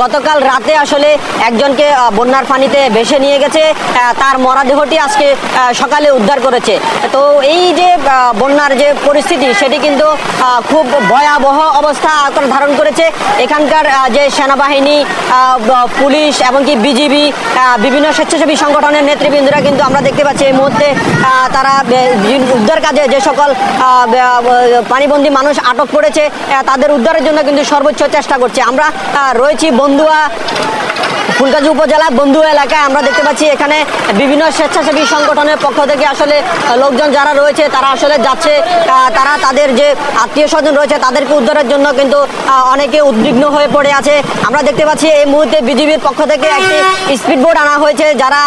গতকাল রাতে আসলে একজনকে বন্যার পানিতে ভেসে নিয়ে গেছে। তার মরাদেহটি আজকে সকালে উদ্ধার করেছে। তো এই যে বন্যার যে পরিস্থিতি সেটি কিন্তু খুব ভয়াবহ অবস্থা ধারণ করেছে। এখানকার যে সেনাবাহিনী পুলিশ এমনকি বিজিবি বিভিন্ন স্বেচ্ছাসেবী সংগঠনের নেতৃবৃন্দরা কিন্তু আমরা দেখতে পাচ্ছি এই মুহূর্তে তারা উদ্ধার কাজে যে সকল পানিবন্দী মানুষ আটক করেছে তাদের উদ্ধারের জন্য কিন্তু সর্বোচ্চ চেষ্টা করছে। আমরা আহ, রয়েছি বন্ধুয়া ফুলগাজী উপজেলা বন্ধু এলাকায় আমরা দেখতে পাচ্ছি এখানে বিভিন্ন স্বেচ্ছাসেবী সংগঠনের পক্ষ থেকে আসলে লোকজন যারা রয়েছে তারা আসলে যাচ্ছে তারা তাদের যে আত্মীয় স্বজন রয়েছে তাদেরকে উদ্ধারের জন্য কিন্তু অনেকে উদ্বিগ্ন হয়ে পড়ে আছে। আমরা দেখতে পাচ্ছি এই মুহূর্তে বিজিবির পক্ষ থেকে একটি স্পিড বোট আনা হয়েছে যারা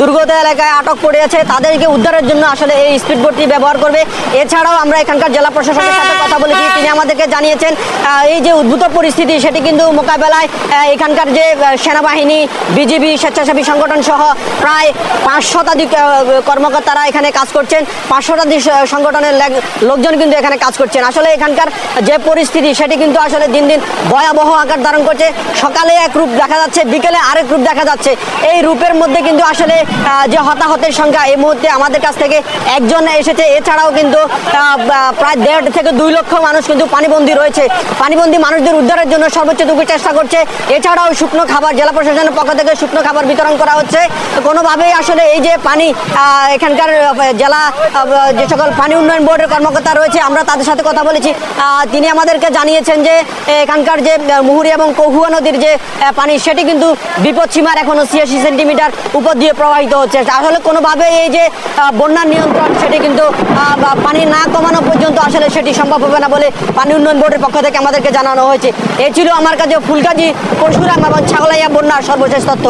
দুর্গত এলাকায় আটক পড়ে আছে তাদেরকে উদ্ধারের জন্য আসলে এই স্পিড বোটটি ব্যবহার করবে। এছাড়াও আমরা এখানকার জেলা প্রশাসনের সাথে কথা বলেছি তিনি আমাদেরকে জানিয়েছেন এই যে উদ্ভূত পরিস্থিতি সেটি কিন্তু মোকাবেলায় এখানকার যে আহ, সেনাবাহিনী বিজিবি স্বেচ্ছাসেবী সংগঠন সহ প্রায় পাঁচ শতাধিক কর্মকর্তারা এখানে কাজ করছেন। পাঁচ শতাধিক সংগঠনের লোকজন কিন্তু এখানে কাজ করছেন। আসলে এখানকার যে পরিস্থিতি, সেটি কিন্তু আসলে দিন দিন ভয়াবহ আকার ধারণ করছে। সকালে এক রূপ দেখা যাচ্ছে, বিকেলে আরেক রূপ দেখা যাচ্ছে। এই রূপের মধ্যে কিন্তু আসলে যে হতাহতের সংখ্যা, এই মুহূর্তে আমাদের কাছ থেকে একজন এসেছে। এছাড়াও কিন্তু প্রায় দেড় থেকে দুই লক্ষ মানুষ কিন্তু পানিবন্দী রয়েছে। পানিবন্দী মানুষদের উদ্ধারের জন্য সর্বোচ্চটুকু চেষ্টা করছে। এছাড়াও শুকনো খাবার জেলা প্রশাসনের পক্ষ থেকে শুকনো খাবার বিতরণ করা হচ্ছে। কোনোভাবেই আসলে এই যে পানি এখানকার জেলা যে সকল পানি উন্নয়ন বোর্ডের কর্মকর্তা রয়েছে, আমরা তাদের সাথে কথা বলেছি। তিনি আমাদেরকে জানিয়েছেন যে, এখানকার যে মুহুরী এবং কহুয়া নদীর যে পানি, সেটি কিন্তু বিপদ সীমার এখনও ছিয়াশি সেন্টিমিটার উপর দিয়ে প্রবাহিত হচ্ছে। আসলে কোনোভাবে এই যে বন্যার নিয়ন্ত্রণ, সেটি কিন্তু পানি না কমানো পর্যন্ত আসলে সেটি সম্ভব হবে না বলে পানি উন্নয়ন বোর্ডের পক্ষ থেকে আমাদেরকে জানানো হয়েছে। এ ছিল আমার কাছে ফুলগাজী পরশুরাম এবং ছাগলাইয়া বন্যার সর্বশেষ তথ্য